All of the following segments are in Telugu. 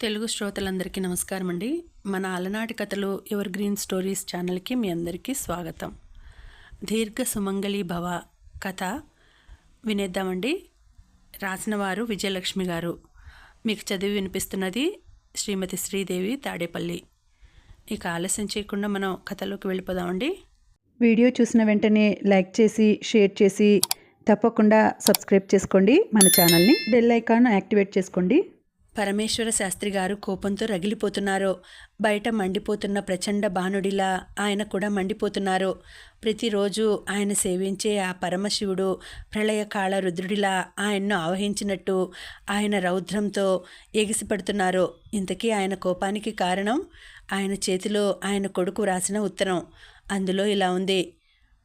తెలుగు శ్రోతలందరికీ నమస్కారం అండి మన అలనాటి కథలు ఎవర్ గ్రీన్ స్టోరీస్ ఛానల్కి మీ అందరికీ స్వాగతం. దీర్ఘ సుమంగళి భవ కథ వినేద్దామండి. రాసిన వారు విజయలక్ష్మి గారు. మీకు చదివి వినిపిస్తున్నది శ్రీమతి శ్రీదేవి తాడేపల్లి. ఇక ఆలస్యం చేయకుండా మనం కథలోకి వెళ్ళిపోదామండి. వీడియో చూసిన వెంటనే లైక్ చేసి షేర్ చేసి తప్పకుండా సబ్స్క్రైబ్ చేసుకోండి. మన ఛానల్ని బెల్ ఐకాన్ యాక్టివేట్ చేసుకోండి. పరమేశ్వర శాస్త్రి గారు కోపంతో రగిలిపోతున్నారు. బయట మండిపోతున్న ప్రచండ బాణుడిలా ఆయన కూడా మండిపోతున్నారు. ప్రతిరోజు ఆయన సేవించే ఆ పరమశివుడు ప్రళయకాళ రుద్రుడిలా ఆయన్ను ఆవహించినట్టు ఆయన రౌద్రంతో ఎగిసిపడుతున్నారు ఇంతకీ ఆయన కోపానికి కారణం? ఆయన చేతిలో ఆయన కొడుకు రాసిన ఉత్తరం. అందులో ఇలా ఉంది.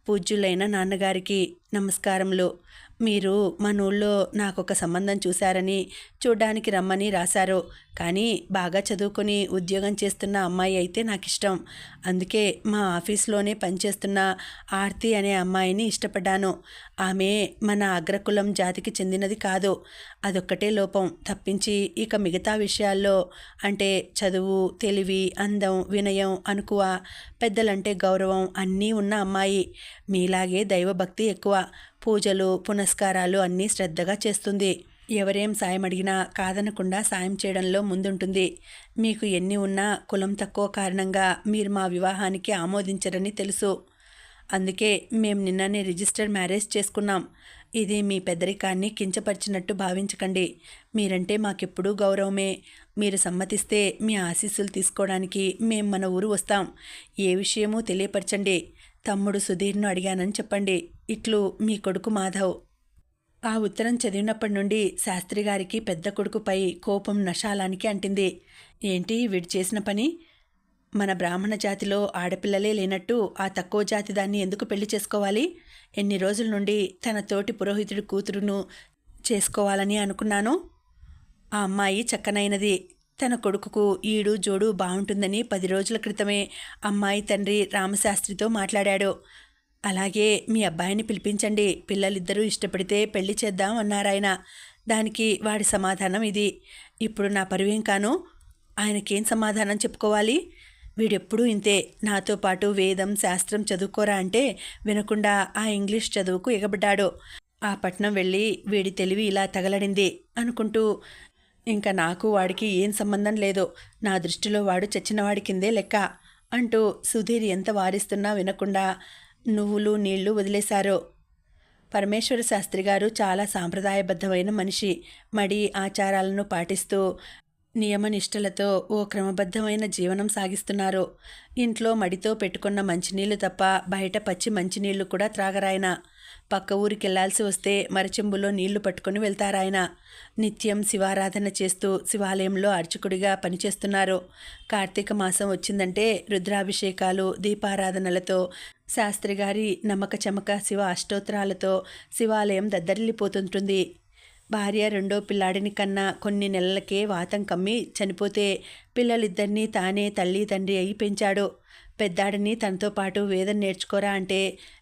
పూజ్యులైన నాన్నగారికి నమస్కారములు. మీరు మన ఊళ్ళో నాకు ఒక సంబంధం చూశారని చూడ్డానికి రమ్మని రాశారు. కానీ బాగా చదువుకొని ఉద్యోగం చేస్తున్న అమ్మాయి అయితే నాకు ఇష్టం అందుకే మా ఆఫీస్లోనే పనిచేస్తున్న ఆర్తి అనే అమ్మాయిని ఇష్టపడ్డాను. ఆమె మన అగ్రకులం జాతికి చెందినది కాదు. అదొక్కటే లోపం. తప్పించి ఇక మిగతా విషయాల్లో అంటే చదువు తెలివి అందం వినయం అనుకువ పెద్దలంటే గౌరవం అన్నీ ఉన్న అమ్మాయి. మీలాగే దైవభక్తి ఎక్కువ. పూజలు పునస్కారాలు అన్నీ శ్రద్ధగా చేస్తుంది. ఎవరేం సాయం అడిగినా కాదనకుండా సాయం చేయడంలో ముందుంటుంది. మీకు ఎన్ని ఉన్నా కులం తక్కువ కారణంగా మీరు మా వివాహానికి ఆమోదించరని తెలుసు. అందుకే మేము నిన్ననే రిజిస్టర్ మ్యారేజ్ చేసుకున్నాం. ఇది మీ పెద్దరికాన్ని కించపరిచినట్టు భావించకండి. మీరంటే మాకెప్పుడూ గౌరవమే. మీరు సమ్మతిస్తే మీ ఆశీస్సులు తీసుకోవడానికి మేము మన ఊరు వస్తాం. ఏ విషయమూ తెలియపరచండి. తమ్ముడు సుధీర్ను అడిగానని చెప్పండి. ఇట్లు మీ కొడుకు మాధవ్. ఆ ఉత్తరం చదివినప్పటి నుండి శాస్త్రి గారికి పెద్ద కొడుకుపై కోపం నశాలానికి అంటింది. ఏంటి వీడు చేసిన పని? మన బ్రాహ్మణ జాతిలో ఆడపిల్లలే లేనట్టు ఆ తక్కువ జాతి దాన్ని ఎందుకు పెళ్ళి చేసుకోవాలి? ఎన్ని రోజుల నుండి తన తోటి పురోహితుడి కూతురును చేసుకోవాలని అనుకున్నాను? ఆ అమ్మాయి చక్కనైనది. తన కొడుకుకు ఈడు జోడు బాగుంటుందని పది రోజుల క్రితమే అమ్మాయి తండ్రి రామశాస్త్రితో మాట్లాడాడు. అలాగే మీ అబ్బాయిని పిలిపించండి పిల్లలిద్దరూ ఇష్టపడితే పెళ్ళి చేద్దాం అన్నారాయన దానికి వాడి సమాధానం ఇది. ఇప్పుడు నా పరువేం కాను? ఆయనకేం సమాధానం చెప్పుకోవాలి? వీడెప్పుడూ ఇంతే. నాతో పాటు వేదం శాస్త్రం చదువుకోరా అంటే వినకుండా ఆ ఇంగ్లీష్ చదువుకు ఎగబడ్డాడు. ఆ పట్నం వెళ్ళి వీడి తెలివి ఇలా తగలడింది అనుకుంటూ ఇంకా నాకు వాడికి ఏం సంబంధం లేదు నా దృష్టిలో వాడు చచ్చినవాడి కిందే లెక్క అంటూ సుధీర్ ఎంత వారిస్తున్నా వినకుండా నువ్వులు నీళ్ళు వదిలేశారు. పరమేశ్వర శాస్త్రి గారు చాలా సాంప్రదాయబద్ధమైన మనిషి మడి ఆచారాలను పాటిస్తూ నియమనిష్టలతో ఓ క్రమబద్ధమైన జీవనం సాగిస్తున్నారు. ఇంట్లో మడితో పెట్టుకున్న మంచినీళ్ళు తప్ప బయట పచ్చి మంచినీళ్ళు కూడా త్రాగరాయన. పక్క ఊరికి వెళ్ళాల్సి వస్తే మరచెంబులో నీళ్ళు పట్టుకుని వెళ్తారాయన. నిత్యం శివారాధన చేస్తూ శివాలయంలో అర్చకుడిగా పనిచేస్తున్నారు. కార్తీక మాసం వచ్చిందంటే రుద్రాభిషేకాలు దీపారాధనలతో శాస్త్రి గారి నమ్మక చమక శివ అష్టోత్తరాలతో శివాలయం దద్దరిల్లిపోతుంటుంది. భార్య రెండో పిల్లాడిని కన్నా కొన్ని నెలలకే వాతం కమ్మి చనిపోతే పిల్లలిద్దరినీ తానే తల్లి తండ్రి అయి పెంచాడు. పెద్దాడిని తనతో పాటు వేదం నేర్చుకోరా అంటే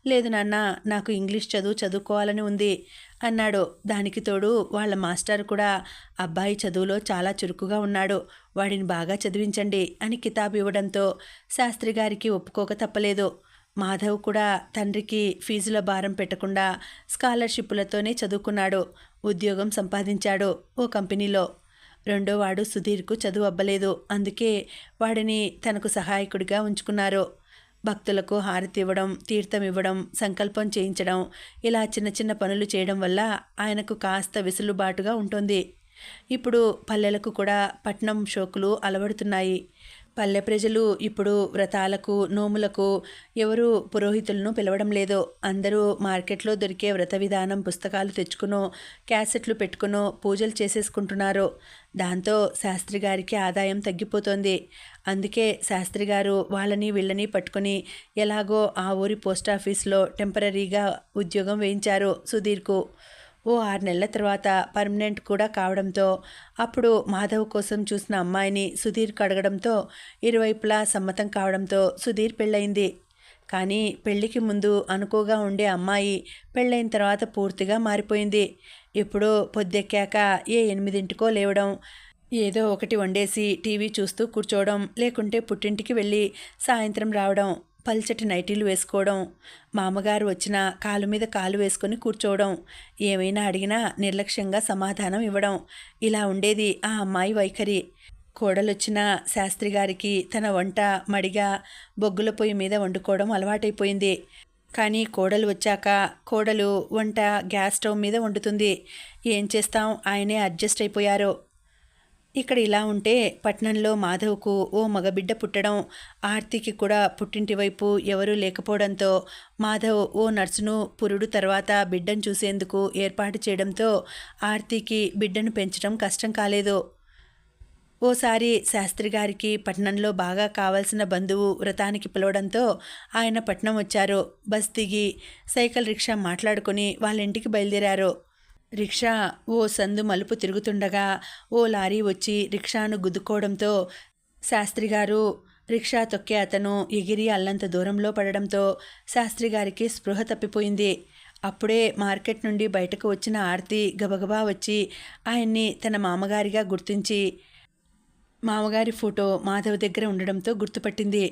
లేదు నాన్న నాకు ఇంగ్లీష్ చదువు చదువుకోవాలని ఉంది అన్నాడు. దానికి తోడు వాళ్ళ మాస్టర్ కూడా అబ్బాయి చదువులో చాలా చురుకుగా ఉన్నాడు వాడిని బాగా చదివించండి అని కితాబు ఇవ్వడంతో శాస్త్రి గారికి ఒప్పుకోక తప్పలేదు. మాధవ్ కూడా తండ్రికి ఫీజుల భారం పెట్టకుండా స్కాలర్షిప్లతోనే చదువుకున్నాడు. ఉద్యోగం సంపాదించాడు ఓ కంపెనీలో. రెండో వాడు సుధీర్కు చదువు అవ్వలేదు అందుకే వాడిని తనకు సహాయకుడిగా ఉంచుకున్నారు. భక్తులకు హారతి ఇవ్వడం తీర్థం ఇవ్వడం సంకల్పం చేయించడం ఇలా చిన్న చిన్న పనులు చేయడం వల్ల ఆయనకు కాస్త విసులుబాటుగా ఉంటుంది. ఇప్పుడు పల్లెలకు కూడా పట్నం షోకులు అలవడుతున్నాయి. పల్లె ప్రజలు ఇప్పుడు వ్రతాలకు నోములకు ఎవరు పురోహితులను పిలవడం లేదు అందరూ మార్కెట్లో దొరికే వ్రత విధానం పుస్తకాలు తెచ్చుకునో క్యాసెట్లు పెట్టుకునో పూజలు చేసేసుకుంటున్నారు దాంతో శాస్త్రి గారికి ఆదాయం తగ్గిపోతోంది. అందుకే శాస్త్రి గారు వాళ్ళని వీళ్ళని పట్టుకొని ఎలాగో ఆ ఊరి పోస్ట్ ఆఫీస్లో టెంపరీగా ఉద్యోగం వేయించారు సుధీర్కు. ఓ ఆరు నెలల తర్వాత పర్మనెంట్ కూడా కావడంతో అప్పుడు మాధవ్ కోసం చూసిన అమ్మాయిని సుధీర్ కడగడంతో ఇరువైపులా సమ్మతం కావడంతో సుధీర్ పెళ్ళయింది. కానీ పెళ్ళికి ముందు అనుకోగా ఉండే అమ్మాయి పెళ్ళైన తర్వాత పూర్తిగా మారిపోయింది. ఎప్పుడో పొద్దెక్కాక ఏ ఎనిమిదింటికో లేవడం ఏదో ఒకటి వండేసి టీవీ చూస్తూ కూర్చోవడం లేకుంటే పుట్టింటికి వెళ్ళి సాయంత్రం రావడం పల్చటి నైటీలు వేసుకోవడం మామగారు వచ్చిన కాలు మీద కాలు వేసుకొని కూర్చోవడం ఏమైనా అడిగినా నిర్లక్ష్యంగా సమాధానం ఇవ్వడం ఇలా ఉండేది ఆ అమ్మాయి వైఖరి. కోడలొచ్చిన శాస్త్రి గారికి తన వంట మడిగా బొగ్గుల పొయ్యి మీద వండుకోవడం అలవాటైపోయింది. కానీ కోడలు వచ్చాక కోడలు వంట గ్యాస్ స్టవ్ మీద వండుతుంది. ఏం చేస్తాం? ఆయనే అడ్జస్ట్ అయిపోయారు. ఇక్కడ ఇలా ఉంటే పట్నంలో మాధవ్కు ఓ మగబిడ్డ పుట్టడం ఆర్తికి కూడా పుట్టింటి వైపు ఎవరూ లేకపోవడంతో మాధవ్ ఓ నర్సును పురుడు తర్వాత బిడ్డను చూసేందుకు ఏర్పాటు చేయడంతో ఆర్తికి బిడ్డను పెంచడం కష్టం కాలేదు. ఓసారి శాస్త్రి గారికి పట్నంలో బాగా కావాల్సిన బంధువు వ్రతానికి పిలవడంతో ఆయన పట్నం వచ్చారు. బస్ దిగి సైకిల్ రిక్షా మాట్లాడుకుని వాళ్ళ ఇంటికి బయలుదేరారు. రిక్షా ఓ సందు మలుపు తిరుగుతుండగా ఓ లారీ వచ్చి రిక్షాను గుద్దుకోవడంతో శాస్త్రి గారు రిక్షా తొక్కే అతను ఎగిరి అల్లంత దూరంలో పడడంతో శాస్త్రి గారికి స్పృహ తప్పిపోయింది. అప్పుడే మార్కెట్ నుండి బయటకు వచ్చిన ఆర్తి గబగబా వచ్చి ఆయన్ని తన మామగారిగా గుర్తించి మామగారి ఫోటో మాధవ్ దగ్గర ఉండడంతో గుర్తుపట్టింది.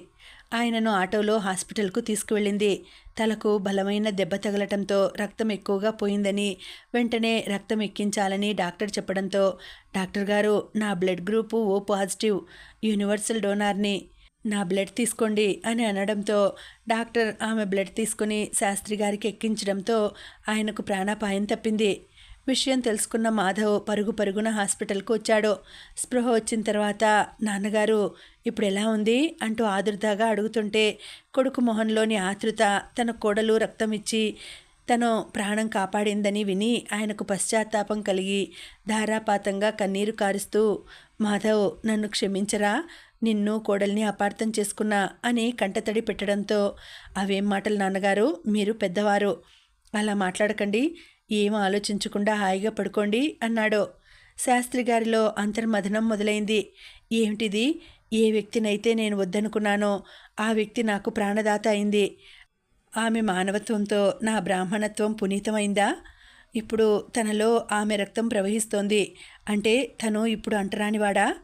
ఆయనను ఆటోలో హాస్పిటల్కు తీసుకువెళ్ళింది. తలకు బలమైన దెబ్బ తగలటంతో రక్తం ఎక్కువగా పోయిందని వెంటనే రక్తం ఎక్కించాలని డాక్టర్ చెప్పడంతో డాక్టర్ గారు నా blood group O positive universal డోనార్ని నా బ్లడ్ తీసుకోండి అని అనడంతో డాక్టర్ ఆమె బ్లడ్ తీసుకుని శాస్త్రి గారికి ఎక్కించడంతో ఆయనకు ప్రాణాపాయం తప్పింది. విషయం తెలుసుకున్న మాధవ్ పరుగు పరుగున హాస్పిటల్కు వచ్చాడు. స్పృహ వచ్చిన తర్వాత నాన్నగారు ఇప్పుడు ఎలా ఉంది? అంటూ ఆదుర్దాగా అడుగుతుంటే కొడుకు మొహంలోని ఆతృత తన కోడలు రక్తం ఇచ్చి తను ప్రాణం కాపాడిందని విని ఆయనకు పశ్చాత్తాపం కలిగి ధారాపాతంగా కన్నీరు కారుస్తూ మాధవ్ నన్ను క్షమించరా? నిన్ను కోడల్ని అపార్థం చేసుకున్నా అని కంటతడి పెట్టడంతో అవేం మాటలు నాన్నగారు? మీరు పెద్దవారు. అలా మాట్లాడకండి. ఏం ఆలోచించకుండా హాయిగా పడుకోండి అన్నాడు. శాస్త్రి గారిలో అంతర్మథనం మొదలైంది. ఏమిటిది? ఏ వ్యక్తినైతే నేను వద్దనుకున్నానో ఆ వ్యక్తి నాకు ప్రాణదాత అయింది. ఆమె మానవత్వంతో నా బ్రాహ్మణత్వం పునీతమైందా? ఇప్పుడు తనలో ఆమె రక్తం ప్రవహిస్తోంది. అంటే తను ఇప్పుడు అంటరానివాడా?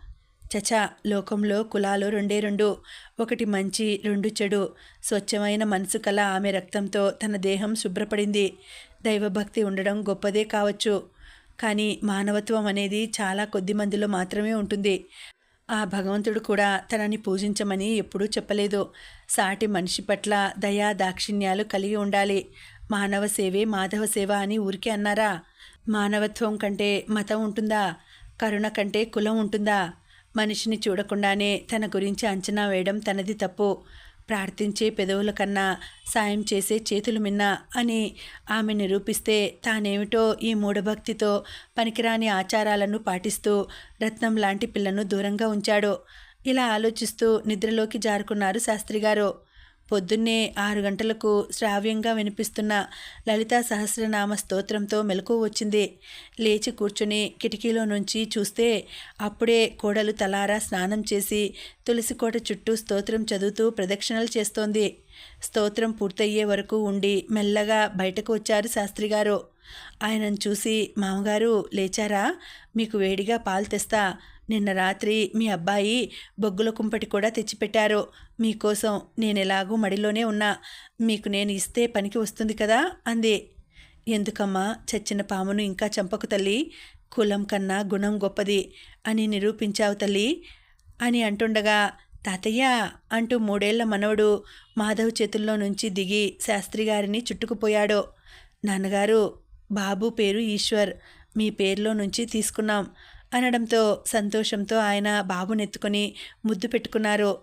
చచా లోకంలో కులాలు రెండే రెండు. ఒకటి మంచి రెండు చెడు. స్వచ్ఛమైన మనసు కల ఆమె రక్తంతో తన దేహం శుభ్రపడింది. దైవభక్తి ఉండడం గొప్పదే కావచ్చు. కానీ మానవత్వం అనేది చాలా కొద్ది మందిలో మాత్రమే ఉంటుంది. ఆ భగవంతుడు కూడా తనని పూజించమని ఎప్పుడూ చెప్పలేదు. సాటి మనిషి పట్ల దయా దాక్షిణ్యాలు కలిగి ఉండాలి. మానవ సేవే మాధవ సేవ అని ఊరికే అన్నారా? మానవత్వం కంటే మతం ఉంటుందా? కరుణ కంటే కులం ఉంటుందా? మనిషిని చూడకుండానే తన గురించి అంచనా వేయడం తనది తప్పు. ప్రార్థించే పెదవుల కన్నా సాయం చేసే చేతులు మిన్న అని ఆమె నిరూపిస్తే తానేమిటో ఈ మూఢభక్తితో పనికిరాని ఆచారాలను పాటిస్తూ రత్నం లాంటి పిల్లను దూరంగా ఉంచాడు. ఇలా ఆలోచిస్తూ నిద్రలోకి జారుకున్నారు శాస్త్రిగారు. పొద్దున్నే ఆరు గంటలకు శ్రావ్యంగా వినిపిస్తున్న లలితా సహస్రనామ స్తోత్రంతో మెలకు వచ్చింది. లేచి కూర్చుని కిటికీలో నుంచి చూస్తే అప్పుడే కోడలు తలారా స్నానం చేసి తులసికోట చుట్టూ స్తోత్రం చదువుతూ ప్రదక్షిణలు చేస్తోంది. స్తోత్రం పూర్తయ్యే వరకు ఉండి మెల్లగా బయటకు వచ్చారు శాస్త్రిగారు. ఆయనను చూసి మామగారు లేచారా? మీకు వేడిగా పాలు తెస్తా. నిన్న రాత్రి మీ అబ్బాయి బొగ్గుల కుంపటి కూడా తెచ్చిపెట్టారు. మీకోసం నేను ఎలాగూ మడిలోనే ఉన్నా. మీకు నేను ఇస్తే పనికి వస్తుంది కదా? అంది. ఎందుకమ్మా? చచ్చిన పామును ఇంకా చంపకు తల్లి. కులం కన్నా గుణం గొప్పది అని నిరూపించావు తల్లి అని అంటుండగా తాతయ్య అంటూ మూడేళ్ళ మనవడు మాధవ్ చేతుల్లో నుంచి దిగి శాస్త్రి గారిని చుట్టుకుపోయాడు. నాన్నగారు బాబు పేరు ఈశ్వర్ మీ పేరులో నుంచి తీసుకున్నాం అనడంతో సంతోషంతో ఆయన బాబునెత్తుకొని ముద్దు పెట్టుకున్నారు.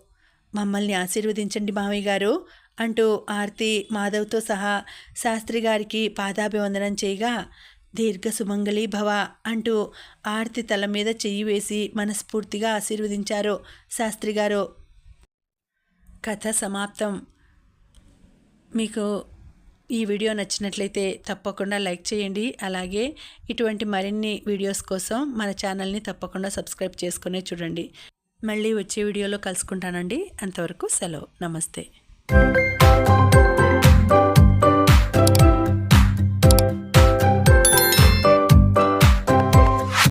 మమ్మల్ని ఆశీర్వదించండి మావయ్య గారు అంటూ ఆర్తి మాధవ్తో సహా శాస్త్రి గారికి పాదాభివందనం చేయగా దీర్ఘ సుమంగళి భవ అంటూ ఆర్తి తల మీద చెయ్యి వేసి మనస్ఫూర్తిగా ఆశీర్వదించారు శాస్త్రి గారు. కథ సమాప్తం. మీకు ఈ వీడియో నచ్చినట్లయితే తప్పకుండా లైక్ చేయండి. అలాగే ఇటువంటి మరిన్ని వీడియోస్ కోసం మన ఛానల్ని తప్పకుండా సబ్స్క్రైబ్ చేసుకునే చూడండి. మళ్ళీ వచ్చే వీడియోలో కలుసుకుంటానండి. అంతవరకు సెలవు. నమస్తే.